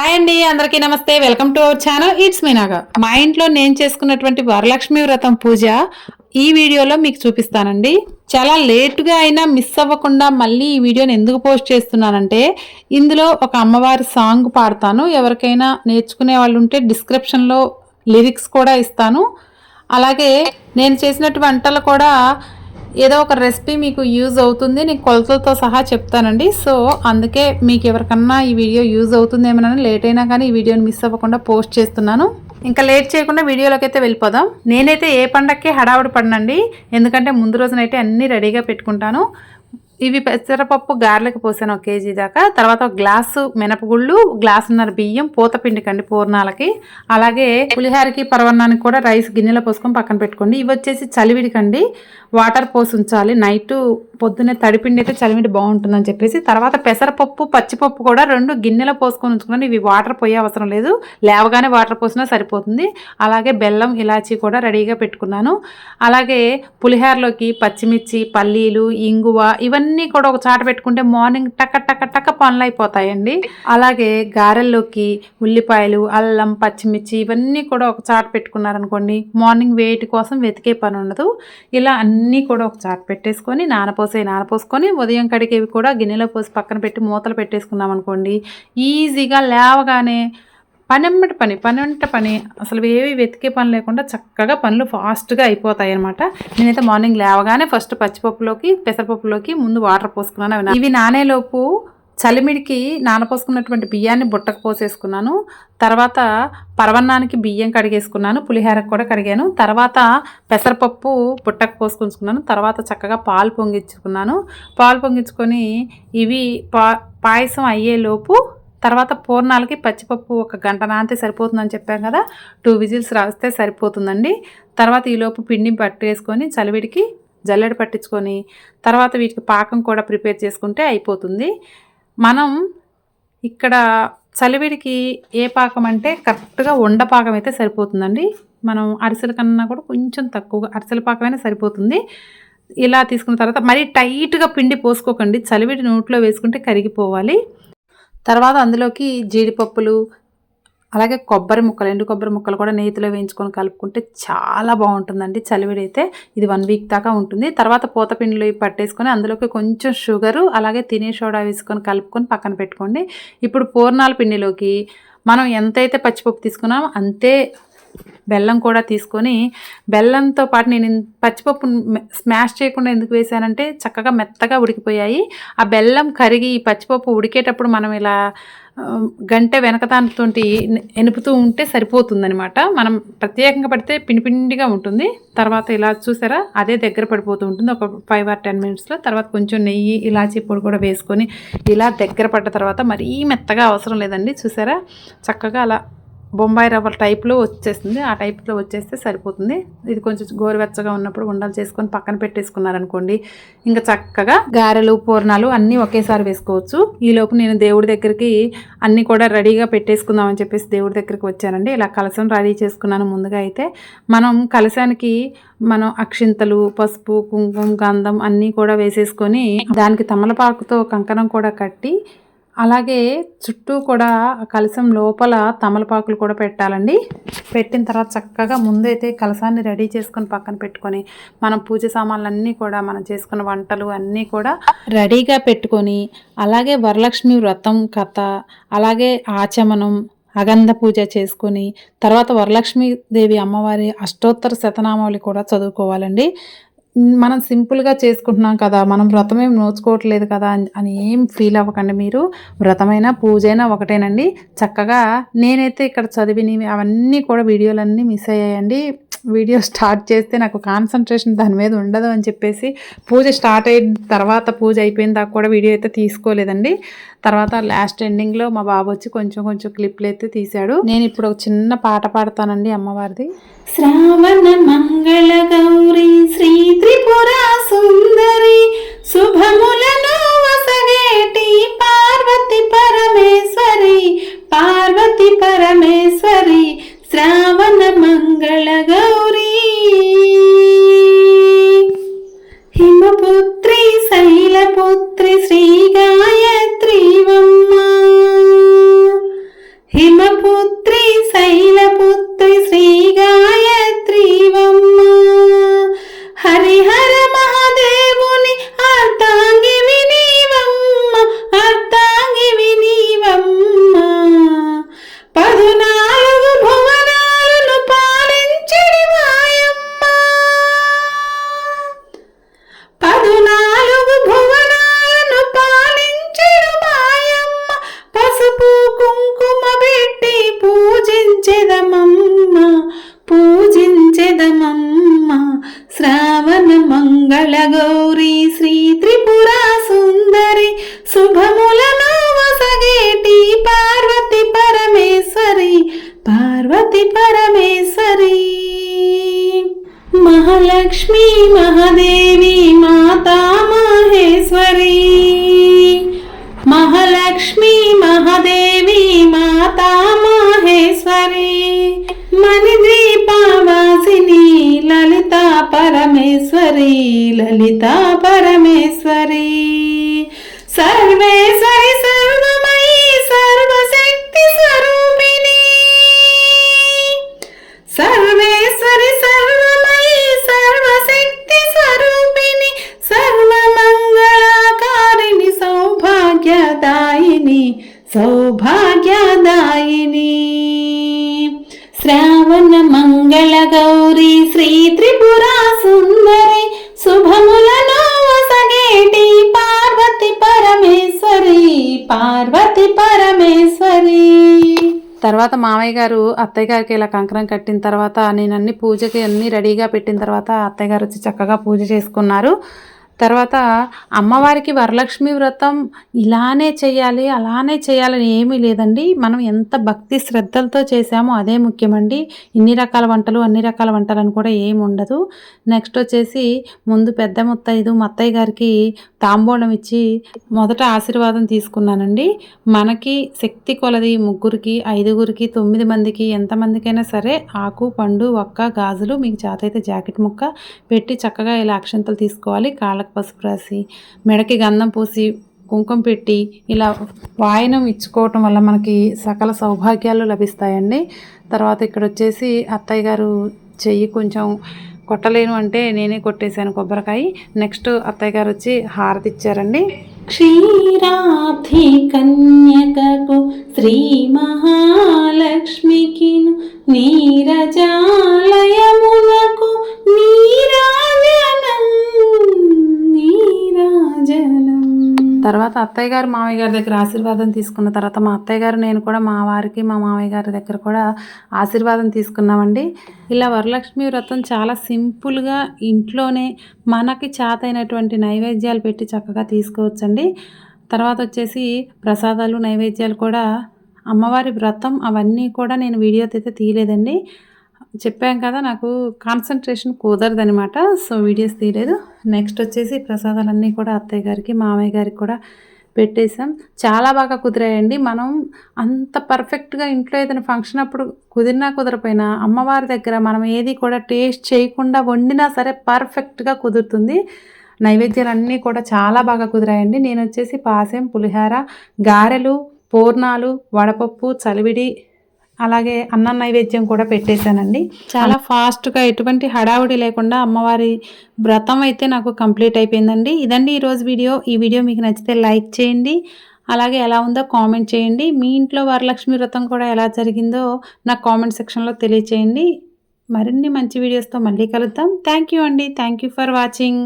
Hi అండి అందరికీ నమస్తే. Welcome to our channel it's మీనాగా మా ఇంట్లో నేను చేసుకున్నటువంటి వరలక్ష్మి వ్రతం పూజ ఈ వీడియోలో మీకు చూపిస్తానండి. చాలా లేటుగా అయినా మిస్ అవ్వకుండా మళ్ళీ ఈ వీడియోని ఎందుకు పోస్ట్ చేస్తున్నానంటే ఇందులో ఒక అమ్మవారి సాంగ్ పాడతాను. ఎవరికైనా నేర్చుకునే వాళ్ళు ఉంటే డిస్క్రిప్షన్లో లిరిక్స్ కూడా ఇస్తాను. అలాగే నేను చేసినట్టు వంటలు కూడా ఏదో ఒక రెసిపీ మీకు యూజ్ అవుతుంది నేను కొలతలతో సహా చెప్తానండి. సో అందుకే మీకు ఎవరికన్నా ఈ వీడియో యూజ్ అవుతుందేమోనని లేట్ అయినా కానీ ఈ వీడియోని మిస్ అవ్వకుండా పోస్ట్ చేస్తున్నాను. ఇంకా లేట్ చేయకుండా వీడియోలోకి అయితే వెళ్ళిపోదాం. నేనైతే ఏ పండక్కి హడావుడి పడనండి. ఎందుకంటే ముందు రోజునైతే అన్నీ రెడీగా పెట్టుకుంటాను. ఇవి పెసరపప్పు గారెలకు పోసాను ఒక కేజీ దాకా. తర్వాత ఒక గ్లాసు మినపగుళ్ళు గ్లాసున్నర బియ్యం పూతపిండి కండి పూర్ణాలకి. అలాగే పులిహారకి పరవన్నానికి కూడా రైస్ గిన్నెలో పోసుకొని పక్కన పెట్టుకోండి. ఇవి వచ్చేసి చలివిడికండి వాటర్ పోసి ఉంచాలి. నైట్ పొద్దున్నే తడిపిండి అయితే చలివిడి బాగుంటుందని చెప్పేసి. తర్వాత పెసరపప్పు పచ్చిపప్పు కూడా రెండు గిన్నెలో పోసుకొని ఉంచుకున్నాను. ఇవి వాటర్ పోయే అవసరం లేదు. లేవగానే వాటర్ పోసినా సరిపోతుంది. అలాగే బెల్లం ఇలాచీ కూడా రెడీగా పెట్టుకున్నాను. అలాగే పులిహారలోకి పచ్చిమిర్చి పల్లీలు ఇంగువ ఇవన్నీ కూడా ఒక చాట పెట్టుకుంటే మార్నింగ్ టక టక టక పనులు అయిపోతాయండి. అలాగే గారెల్లోకి ఉల్లిపాయలు అల్లం పచ్చిమిర్చి ఇవన్నీ కూడా ఒక చాట పెట్టుకున్నారనుకోండి మార్నింగ్ వేటి కోసం వెతికే పని ఉండదు. ఇలా అన్నీ కూడా ఒక చాట పెట్టేసుకొని నానపోసే నానపోసుకొని ఉదయం కడిగేవి కూడా గిన్నెలో పోసి పక్కన పెట్టి మూతలు పెట్టేసుకున్నాం అనుకోండి ఈజీగా లేవగానే పనెమ్మటి పని పనెంట పని. అసలు ఏవి వెతికే పని లేకుండా చక్కగా పనులు ఫాస్ట్గా అయిపోతాయి అనమాట నేనైతే మార్నింగ్ లేవగానే ఫస్ట్ పచ్చిపప్పులోకి పెసరపప్పులోకి ముందు వాటర్ పోసుకున్నాను అవి ఇవి నానేలోపు చలిమిడికి నానపోసుకున్నటువంటి బియ్యాన్ని బుట్టకు పోసేసుకున్నాను. తర్వాత పరవన్నానికి బియ్యం కడిగేసుకున్నాను పులిహోరకు కూడా కడిగాను. తర్వాత పెసరపప్పు బుట్టకు పోసుకుంచుకున్నాను. తర్వాత చక్కగా పాలు పొంగించుకున్నాను. పాలు పొంగించుకొని ఇవి పా పాయసం అయ్యేలోపు తర్వాత పూర్ణాలకి పచ్చిపప్పు ఒక గంట నాంతే సరిపోతుందని చెప్పాం కదా. టూ విజిల్స్ రాస్తే సరిపోతుందండి. తర్వాత ఈలోపు పిండిని పట్టేసుకొని చలివిడికి జల్లెడ పట్టించుకొని తర్వాత వీటికి పాకం కూడా ప్రిపేర్ చేసుకుంటే అయిపోతుంది. మనం ఇక్కడ చలివిడికి ఏ పాకం అంటే కరెక్ట్గా ఉండ పాకం అయితే సరిపోతుందండి. మనం అరిసెల కన్నా కూడా కొంచెం తక్కువగా అరిసెల పాకమైనా సరిపోతుంది. ఇలా తీసుకున్న తర్వాత మరీ టైట్గా పిండి పోసుకోకండి. చలివిడి నోట్లో వేసుకుంటే కరిగిపోవాలి. తర్వాత అందులోకి జీడిపప్పులు అలాగే కొబ్బరి ముక్కలు ఎండు కొబ్బరి ముక్కలు కూడా నేతిలో వేయించుకొని కలుపుకుంటే చాలా బాగుంటుందండి. చలివిడైతే ఇది వన్ వీక్ దాకా ఉంటుంది. తర్వాత పూతపిండిలు పట్టేసుకొని అందులోకి కొంచెం షుగరు అలాగే తినే సోడా వేసుకొని కలుపుకొని పక్కన పెట్టుకోండి. ఇప్పుడు పూర్ణాల పిండిలోకి మనం ఎంతైతే పచ్చిపప్పు తీసుకున్నామో అంతే బెల్లం కూడా తీసుకొని బెల్లంతో పాటు నేను పచ్చిపప్పు స్మాష్ చేయకుండా ఎందుకు వేశానంటే చక్కగా మెత్తగా ఉడికిపోయాయి. ఆ బెల్లం కరిగి పచ్చిపప్పు ఉడికేటప్పుడు మనం ఇలా ఆ, గంటె ఎనుపుతూ ఉంటే సరిపోతుందనమాట మనం ప్రత్యేకంగా పడితే పిండిపిండిగా ఉంటుంది. తర్వాత ఇలా చూసారా? అదే దగ్గర పడిపోతూ ఉంటుంది. ఒక ఫైవ్ ఆర్ టెన్ మినిట్స్లో తర్వాత కొంచెం నెయ్యి ఇలాచీ పొడి కూడా వేసుకొని ఇలా దగ్గర పడ్డ తర్వాత మరీ మెత్తగా అవసరం లేదండి. చూసారా? చక్కగా అలా బొంబాయి రవ్వ టైప్లో వచ్చేస్తుంది ఆ టైప్లో వచ్చేస్తే సరిపోతుంది. ఇది కొంచెం గోరువెచ్చగా ఉన్నప్పుడు ఉండలు చేసుకొని పక్కన పెట్టేసుకున్నారనుకోండి ఇంకా చక్కగా గారెలు పూర్ణాలు అన్నీ ఒకేసారి వేసుకోవచ్చు. ఈలోపు నేను దేవుడి దగ్గరికి అన్నీ కూడా రెడీగా పెట్టేసుకుందామని చెప్పేసి దేవుడి దగ్గరికి వచ్చానండి. ఇలా కలసం రెడీ చేసుకున్నాను ముందుగా అయితే. మనం కలశానికి మనం అక్షింతలు పసుపు కుంకుమ గంధం అన్నీ కూడా వేసేసుకొని దానికి తమలపాకుతో కంకణం కూడా కట్టి అలాగే చుట్టూ కూడా కలసం కలశం లోపల తమలపాకులు కూడా పెట్టాలండి. పెట్టిన తర్వాత చక్కగా ముందైతే కలసాన్ని రెడీ చేసుకొని పక్కన పెట్టుకొని మనం పూజ సామాన్లన్నీ కూడా మనం చేసుకున్న వంటలు అన్నీ కూడా రెడీగా పెట్టుకొని అలాగే వరలక్ష్మి వ్రతం కథ అలాగే ఆచమనం అగంధ పూజ చేసుకొని తర్వాత వరలక్ష్మి దేవి అమ్మవారి అష్టోత్తర శతనామావళి కూడా చదువుకోవాలండి. మనం సింపుల్గా చేసుకుంటున్నాం కదా మనం వ్రతమేం నోచుకోవట్లేదు కదా అని- అని ఏం ఫీల్ అవ్వకండి మీరు. వ్రతమైనా పూజైనా ఒకటేనండి. చక్కగా నేనైతే ఇక్కడ చదివినవి అవన్నీ కూడా వీడియోలన్నీ మిస్ అయ్యాయండి. వీడియో స్టార్ట్ చేస్తే నాకు కాన్సన్ట్రేషన్ దాని మీద ఉండదు అని చెప్పేసి పూజ స్టార్ట్ అయిన తర్వాత పూజ అయిపోయిన దాకా కూడా వీడియో అయితే తీసుకోలేదండి. తర్వాత లాస్ట్ ఎండింగ్లో మా బాబు వచ్చి కొంచెం కొంచెం క్లిప్లు అయితే తీశాడు. నేను ఇప్పుడు ఒక చిన్న పాట పాడతానండి అమ్మవారిది. శ్రావణ మంగళ గౌరీ శ్రీ త్రిపురాసు మహాలక్ష్మి మహాదేవి మాతా మహేశ్వరి మహాలక్ష్మి మహాదేవి మాతా మహేశ్వరి మణిద్వీపవాసిని లలిత పరమేశ్వరి లలిత పరమేశ్వరి సర్వేశ్వరి సర్వమయీ సర్వశక్తి స్వరూపిణి సర్వే గౌరీ శ్రీ త్రిపుర సుందరి శుభములను వసగేటి పార్వతి పరమేశ్వరి పార్వతి పరమేశ్వరి. తర్వాత మామయ్య గారు అత్తయ్య గారికి ఇలా కంకణం కట్టిన తర్వాత నేను అన్ని పూజకి అన్ని రెడీగా పెట్టిన తర్వాత అత్తయ్య గారు వచ్చి చక్కగా పూజ చేసుకున్నారు. తర్వాత అమ్మవారికి వరలక్ష్మి వ్రతం ఇలానే చేయాలి అలానే చేయాలని ఏమీ లేదండి. మనం ఎంత భక్తి శ్రద్ధలతో చేసామో అదే ముఖ్యమండి. ఇన్ని రకాల వంటలు అన్ని రకాల వంటలు అని కూడా ఏమి ఉండదు. నెక్స్ట్ వచ్చేసి ముందు పెద్ద ముత్తైదు మత్తయ్య గారికి తాంబూలం ఇచ్చి మొదట ఆశీర్వాదం తీసుకున్నానండి. మనకి శక్తి కొలది ముగ్గురికి ఐదుగురికి తొమ్మిది మందికి ఎంతమందికైనా సరే ఆకు పండు ఒక్క గాజులు మీకు చేతైతే జాకెట్ ముక్క పెట్టి చక్కగా ఇలా అక్షంతలు తీసుకోవాలి. కాళ్ళకు పసుపు రాసి మెడకి గంధం పూసి కుంకుమ పెట్టి ఇలా వాయనం ఇచ్చుకోవటం వల్ల మనకి సకల సౌభాగ్యాలు లభిస్తాయండి. తర్వాత ఇక్కడ వచ్చేసి అత్తయ్య గారు చెయ్యి కొంచెం కొట్టలేను అంటే నేనే కొట్టేశాను కొబ్బరికాయ. నెక్స్ట్ అత్తయ్య గారు వచ్చి హారతి ఇచ్చారండి. క్షీరాబ్ధి కన్యకకు శ్రీ మహాలక్ష్మికి నీరజా అత్తయ్య గారు మామయ్య గారి దగ్గర ఆశీర్వాదం తీసుకున్న తర్వాత మా అత్తయ్య గారు నేను కూడా మా వారికి మా మామయ్య గారి దగ్గర కూడా ఆశీర్వాదం తీసుకున్నామండి. ఇలా వరలక్ష్మి వ్రతం చాలా సింపుల్గా ఇంట్లోనే మనకి చాతైనటువంటి నైవేద్యాలు పెట్టి చక్కగా తీసుకోవచ్చండి. తర్వాత వచ్చేసి ప్రసాదాలు నైవేద్యాలు కూడా అమ్మవారి వ్రతం అవన్నీ కూడా నేను వీడియో అయితే తీయలేదండి. చెప్పాం కదా నాకు కాన్సన్ట్రేషన్ కుదరదనమాట సో వీడియోస్ తీయలేదు. నెక్స్ట్ వచ్చేసి ప్రసాదాలన్నీ కూడా అత్తయ్య గారికి మామయ్య గారికి కూడా పెట్టేసాం చాలా బాగా కుదిరాయండి. మనం అంత పర్ఫెక్ట్గా ఇంట్లో ఏదైనా ఫంక్షన్ అప్పుడు కుదిరినా కుదరపోయినా అమ్మవారి దగ్గర మనం ఏది కూడా టేస్ట్ చేయకుండా వండినా సరే పర్ఫెక్ట్గా కుదురుతుంది. నైవేద్యాలు అన్నీ కూడా చాలా బాగా కుదిరాయండి. నేను వచ్చేసి పాసెం పులిహార గారెలు పూర్ణాలు వడపప్పు చలివిడి అలాగే అన్న నైవేద్యం కూడా పెట్టేశానండి. చాలా ఫాస్ట్గా ఎటువంటి హడావుడి లేకుండా అమ్మవారి వ్రతం అయితే నాకు కంప్లీట్ అయిపోయిందండి. ఇదండి ఈరోజు వీడియో. ఈ వీడియో మీకు నచ్చితే లైక్ చేయండి. అలాగే ఎలా ఉందో కామెంట్ చేయండి. మీ ఇంట్లో వరలక్ష్మి వ్రతం కూడా ఎలా జరిగిందో నాకు కామెంట్ సెక్షన్లో తెలియచేయండి. మరిన్ని మంచి వీడియోస్తో మళ్ళీ కలుద్దాం. థ్యాంక్ యూ అండి. Thank you for watching.